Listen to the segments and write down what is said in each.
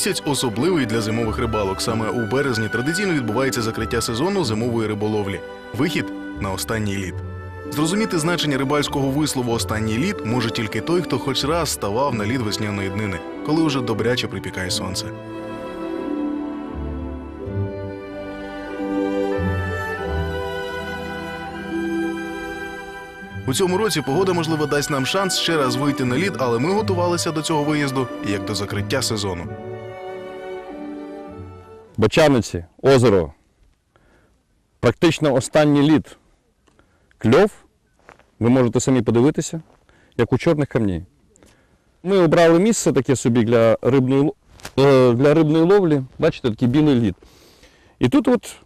Місяць особливий для зимових рибалок. Саме у березні традиційно відбувається закриття сезону зимової риболовлі. Вихід на останній лід. Зрозуміти значення рибальського вислову останній лід може тільки той, хто хоч раз ставав на лід весняної днини, коли уже добряче припікає сонце. У цьому році погода, можливо, дасть нам шанс ще раз вийти на лід, але ми готувалися до цього виїзду як до закриття сезону. Бочаниці, озеро. Практично останній лід. Кльов. Ви можете самі подивитися, як у чорних камній. Ми обрали місце таке собі для рибної, е, для рибної ловлі. Бачите, такий білий лід. І тут, от,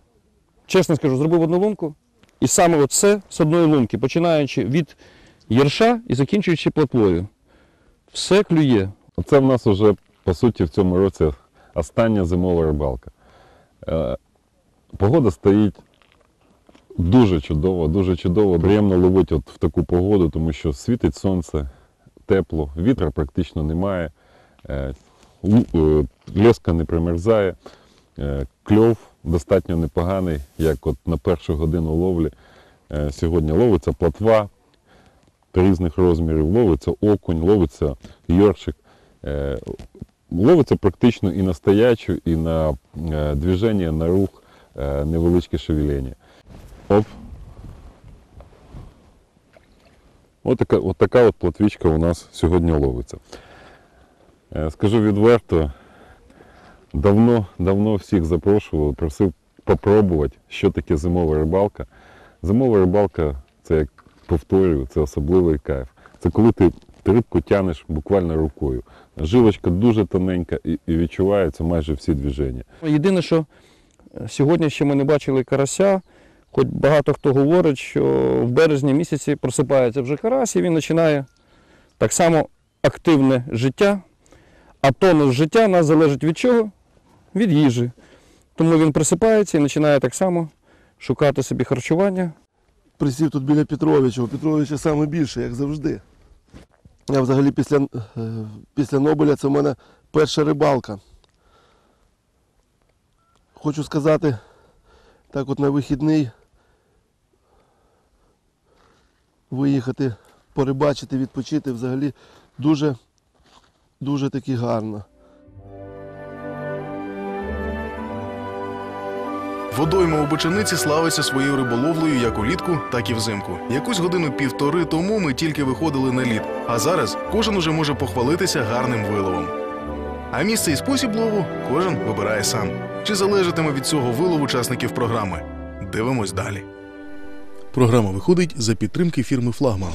чесно скажу, зробив одну лунку. І саме все з одної лунки, починаючи від єрша і закінчуючи плотвою. Все клює. Це в нас вже, по суті, в цьому році остання зимова рибалка. Е, Погода стоїть дуже чудово, дуже чудово. Приємно ловити от в таку погоду, тому що світить сонце, тепло, вітра практично немає, е, леска не примерзає, е, кльов достатньо непоганий, як от на першу годину ловлі. Сьогодні ловиться платва різних розмірів, ловиться окунь, ловиться йоршик. Ловиться практично і на стоячу, і на е, движення, на рух, е, невеличке шевеління. Оп. От така, от така от платвічка у нас сьогодні ловиться. Е, Скажу відверто, давно, давно всіх запрошував, просив попробувати, що таке зимова рибалка. Зимова рибалка це як повторюю, це особливий кайф. Це коли ти рибку тянеш буквально рукою. Жилочка дуже тоненька і, і відчуваються майже всі движення. Єдине, що е, сьогодні ще ми не бачили карася, хоч багато хто говорить, що в березні місяці просипається вже карась, і він починає так само активне життя. А тонус життя у нас залежить від чого? Від їжі. Тому він просипається і починає так само шукати собі харчування. присів тут біля Петровича. У Петровича саме більше, як завжди. Я взагалі після, е, після Нобеля це в мене перша рибалка. Хочу сказати, так от на вихідний виїхати, порибачити, відпочити взагалі дуже, дуже таки гарно. Водойма у Бочаниці славиться своєю риболовлею як улітку, так і взимку. Якусь годину півтори тому ми тільки виходили на лід, а зараз кожен уже може похвалитися гарним виловом. А місце і спосіб лову кожен вибирає сам. Чи залежатиме від цього вилов учасників програми? Дивимось далі. Програма виходить за підтримки фірми Флагман.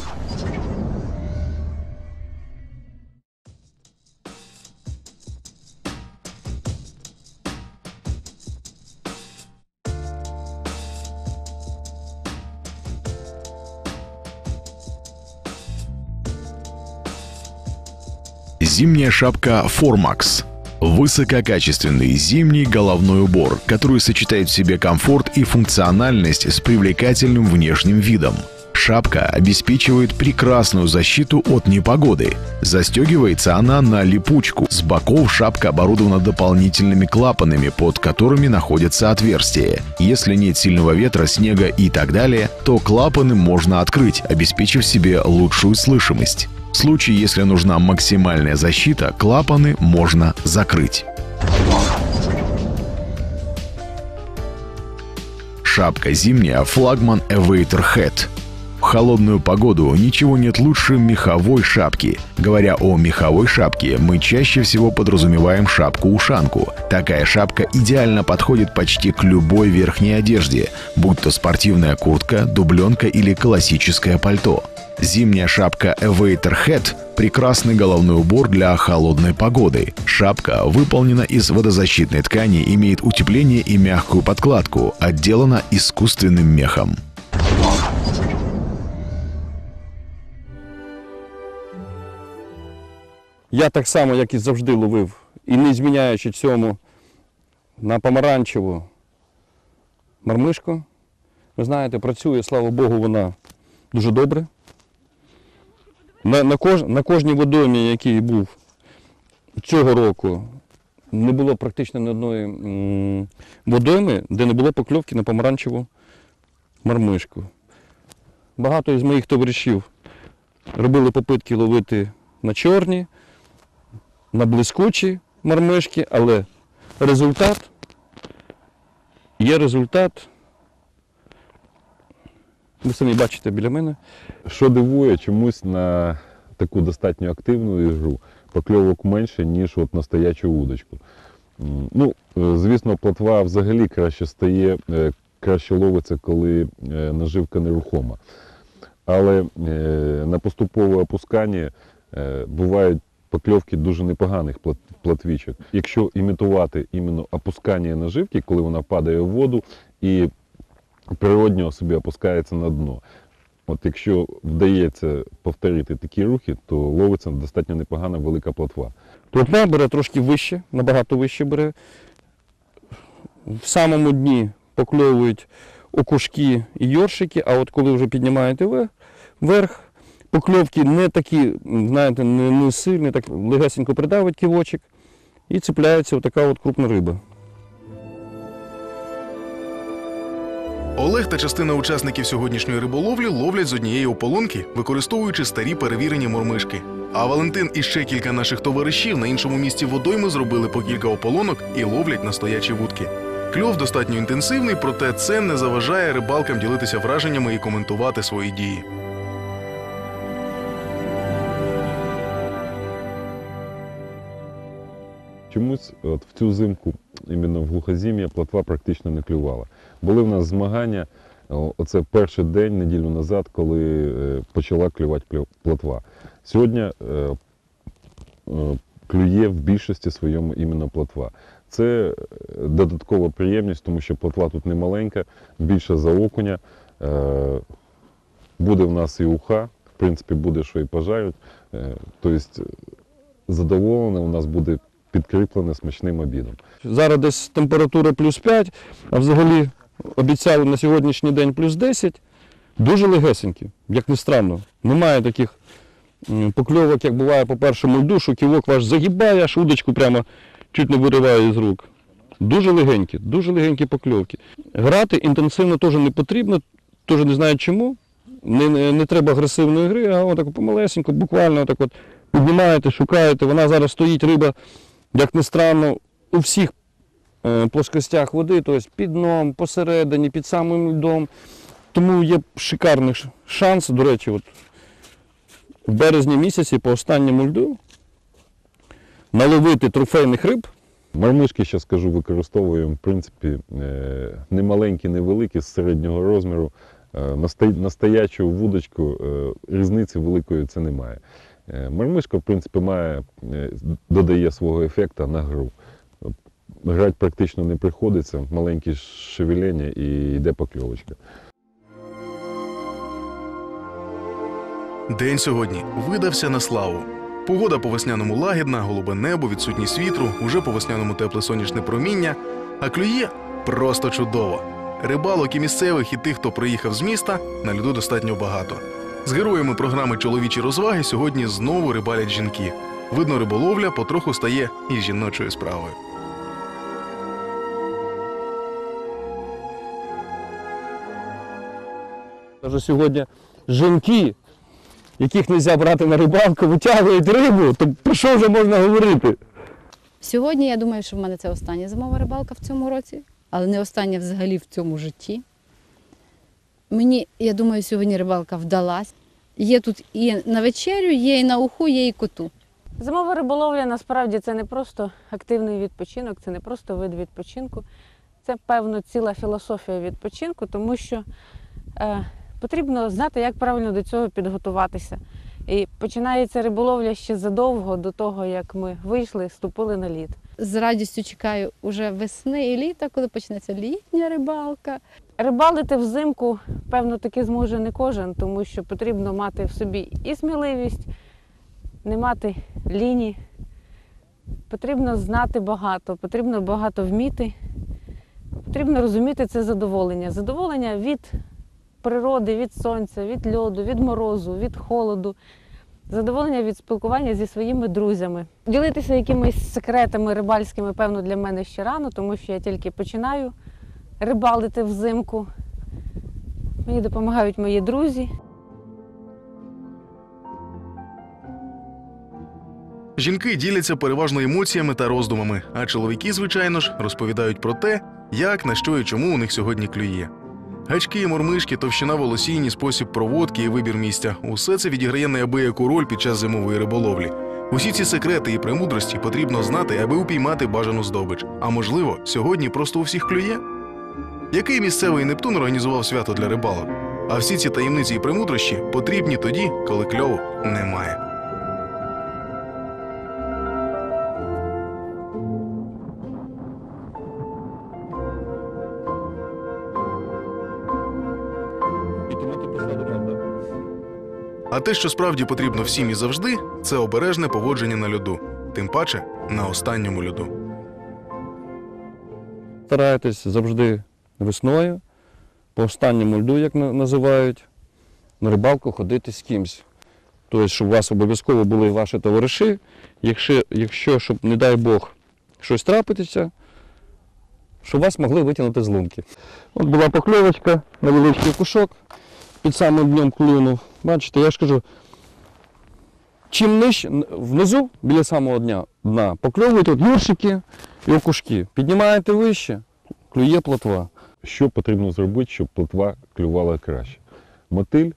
Зимняя шапка Formax. Высококачественный зимний головной убор, который сочетает в себе комфорт и функциональность с привлекательным внешним видом. Шапка обеспечивает прекрасную защиту от непогоды. Застегивается она на липучку. С боков шапка оборудована дополнительными клапанами, под которыми находятся отверстия. Если нет сильного ветра, снега и так далее, то клапаны можно открыть, обеспечив себе лучшую слышимость. В случае, если нужна максимальная защита, клапаны можно закрыть. Шапка зимняя флагман Evator Head. Холодную погоду ничего нет лучше меховой шапки. Говоря о меховой шапке, мы чаще всего подразумеваем шапку-ушанку. Такая шапка идеально подходит почти к любой верхней одежде, будь то спортивная куртка, дубленка или классическое пальто. Зимняя шапка Evator Head – прекрасный головной убор для холодной погоды. Шапка выполнена из водозащитной ткани, имеет утепление и мягкую подкладку, отделана искусственным мехом. Я так само, як і завжди ловив, і не зміняючи цьому на помаранчеву мармишку. Ви знаєте, працює, слава Богу, вона дуже добре. На, на, кож, на кожній водомі, який був цього року, не було практично ні одної м, водойми, де не було покльовки на помаранчеву мармишку. Багато із моїх товаришів робили попитки ловити на чорні, на блискучі мармишки, але результат є результат. Ви самі бачите біля мене. Що дивує, чомусь на таку достатньо активну ігру покльовок менше, ніж от на стоячу удочку. Ну, е, звісно, плотва взагалі краще стає, е, краще ловиться, коли е, наживка нерухома. Але на поступове опускання бувають покльовки дуже непоганих плат- платвічок. Якщо імітувати іменно опускання наживки, коли вона падає в воду і природньо собі опускається на дно. От якщо вдається повторити такі рухи, то ловиться достатньо непогана велика плотва. Плотва бере трошки вище, набагато вище бере. В самому дні покльовують окушки і йоршики, а от коли вже піднімаєте ве- вверх, покльовки не такі, знаєте, не, не сильні, так легесенько придавить ківочок і цепляється отака от крупна риба. Олег та частина учасників сьогоднішньої риболовлі ловлять з однієї ополонки, використовуючи старі перевірені мормишки. А Валентин і ще кілька наших товаришів на іншому місці водойми зробили по кілька ополонок і ловлять на стоячі вудки. Кльов достатньо інтенсивний, проте це не заважає рибалкам ділитися враженнями і коментувати свої дії. Чомусь от в цю зимку, іменно в глухозім'я, плотва практично не клювала. Були в нас змагання, оце перший день, неділю назад, коли е, почала клювати плотва. Сьогодні е, е, клює в більшості своєму іменно плотва. Це додаткова приємність, тому що плотва тут не маленька, більше за окуня. Буде в нас і уха, в принципі, буде що і пожарить. Е, Тобто задоволене у нас буде підкріплене смачним обідом. Зараз десь температура плюс 5, а взагалі обіцяли на сьогоднішній день плюс 10. Дуже легесенькі, як не странно. Немає таких покльовок, як буває по першому льду, що ківок ваш загибає, аж удочку прямо чуть не вириває з рук. Дуже легенькі, дуже легенькі покльовки. Грати інтенсивно теж не потрібно, теж не знаю чому. Не, не, не треба агресивної гри, а отак помалесенько, буквально так от піднімаєте, шукаєте. Вона зараз стоїть риба, як не странно, у всіх е, плоскостях води, тобто під дном, посередині, під самим льдом. Тому є шикарний шанс, до речі, от в березні місяці по останньому льду наловити трофейних риб. Мармишки, ще скажу, використовуємо, в принципі, е, не маленькі, не великі, з середнього розміру. Е, На сто- на стоячу вудочку різниці великої це немає. Е, Мармишка, в принципі, має, е, додає свого ефекту на гру. Грати практично не приходиться, маленькі шевелення і йде покльовочка. День сьогодні видався на славу. Погода по весняному лагідна, голубе небо, відсутність вітру, уже по весняному тепле сонячне проміння, а клює просто чудово. Рибалок і місцевих, і тих, хто приїхав з міста, на льоду достатньо багато. З героями програми Чоловічі розваги сьогодні знову рибалять жінки. Видно, риболовля потроху стає і жіночою справою. Каже, сьогодні жінки, яких не можна брати на рибалку, витягують рибу, то про що вже можна говорити? Сьогодні я думаю, що в мене це остання зимова рибалка в цьому році, але не остання взагалі в цьому житті. Мені, я думаю, сьогодні рибалка вдалась. Є тут і на вечерю, є і на уху, є і коту. Зимова риболовля насправді це не просто активний відпочинок, це не просто вид відпочинку. Це, певно, ціла філософія відпочинку, тому що е, потрібно знати, як правильно до цього підготуватися. І починається риболовля ще задовго до того, як ми вийшли, ступили на лід. З радістю чекаю уже весни і літа, коли почнеться літня рибалка. Рибалити взимку, певно, таки зможе не кожен, тому що потрібно мати в собі і сміливість, не мати ліні. Потрібно знати багато, потрібно багато вміти. Потрібно розуміти це задоволення. Задоволення від природи, від сонця, від льоду, від морозу, від холоду. Задоволення від спілкування зі своїми друзями. Ділитися якимись секретами рибальськими, певно, для мене ще рано, тому що я тільки починаю рибалити взимку. Мені допомагають мої друзі. Жінки діляться переважно емоціями та роздумами, а чоловіки, звичайно ж, розповідають про те, як, на що і чому у них сьогодні клює. Гачки, мормишки, товщина волосінь, спосіб проводки і вибір місця усе це відіграє неабияку роль під час зимової риболовлі. Усі ці секрети і премудрості потрібно знати, аби упіймати бажану здобич. А можливо, сьогодні просто у всіх клює? Який місцевий Нептун організував свято для рибалок? А всі ці таємниці і премудрощі потрібні тоді, коли кльову немає. А те, що справді потрібно всім і завжди, це обережне поводження на льоду, тим паче на останньому льоду. Старайтесь завжди весною, по останньому льду, як називають, на рибалку ходити з кимсь. Тобто, щоб у вас обов'язково були ваші товариші. Якщо, якщо щоб, не дай Бог, щось трапитися, щоб вас могли витягнути з лунки. От була покльовочка, невеличкий кушок, під самим днем клюнув. Бачите, я ж кажу, чим нижче, внизу, біля самого дня, дна, покльовують от юршики і окушки. Піднімаєте вище, клює плотва. Що потрібно зробити, щоб плотва клювала краще? Мотиль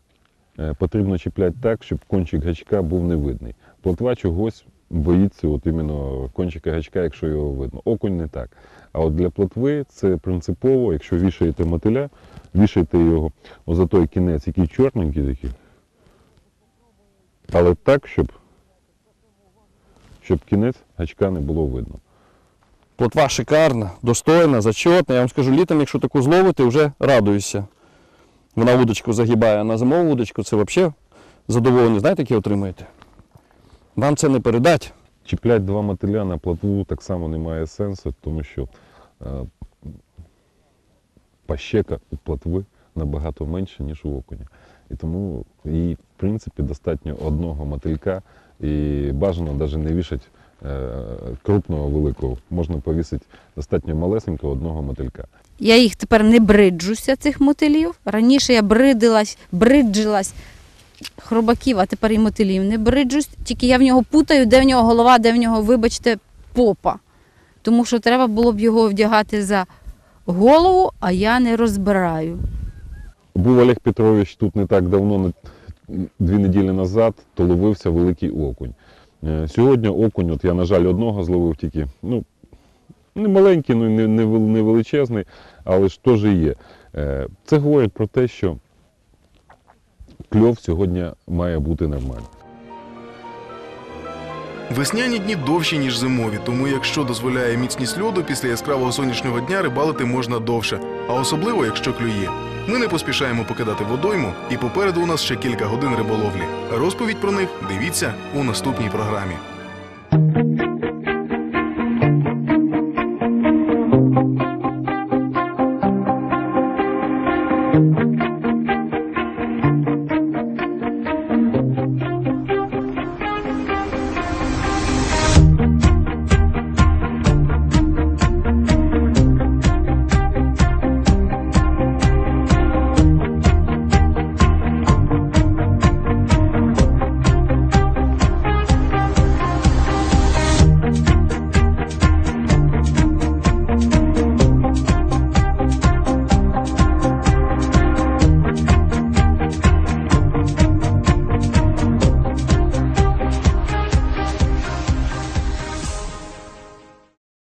е, потрібно чіпляти так, щоб кончик гачка був не видний. Плотва чогось боїться от іменно кончика гачка, якщо його видно. Окунь не так. А от для плотви це принципово, якщо вішаєте мотиля, вішайте його за той кінець, який чорненький такий. Але так, щоб, щоб кінець гачка не було видно. Плотва шикарна, достойна, зачетна. Я вам скажу, літом, якщо таку зловити, вже радуюся. Вона вудочку загибає, на зимову вудочку це взагалі задоволення, знаєте, яке отримаєте? Вам це не передать. Чіпляти два мотиля на плотву так само не має сенсу, тому що е, пащека у плотви набагато менше, ніж у окуня. І тому їй, в принципі, достатньо одного мотилька і бажано навіть не вішати крупного великого. Можна повісити достатньо малесенького одного мотилька. Я їх тепер не бриджуся, цих мотилів. Раніше я бридилась, бridжилась хробаків, а тепер і мотилів не бриджусь. Тільки я в нього путаю, де в нього голова, де в нього, вибачте, попа. Тому що треба було б його вдягати за голову, а я не розбираю. Був Олег Петрович тут не так давно, дві неділі назад, то ловився великий окунь. Е, Сьогодні окунь, от я, на жаль, одного зловив тільки. Ну, не маленький, ну, не, не, вел- не величезний, але ж теж є. Е, Це говорить про те, що кльов сьогодні має бути нормальний. Весняні дні довші, ніж зимові, тому якщо дозволяє міцність льоду, після яскравого сонячного дня рибалити можна довше, а особливо якщо клює. Ми не поспішаємо покидати водойму, і попереду у нас ще кілька годин риболовлі. Розповідь про них дивіться у наступній програмі.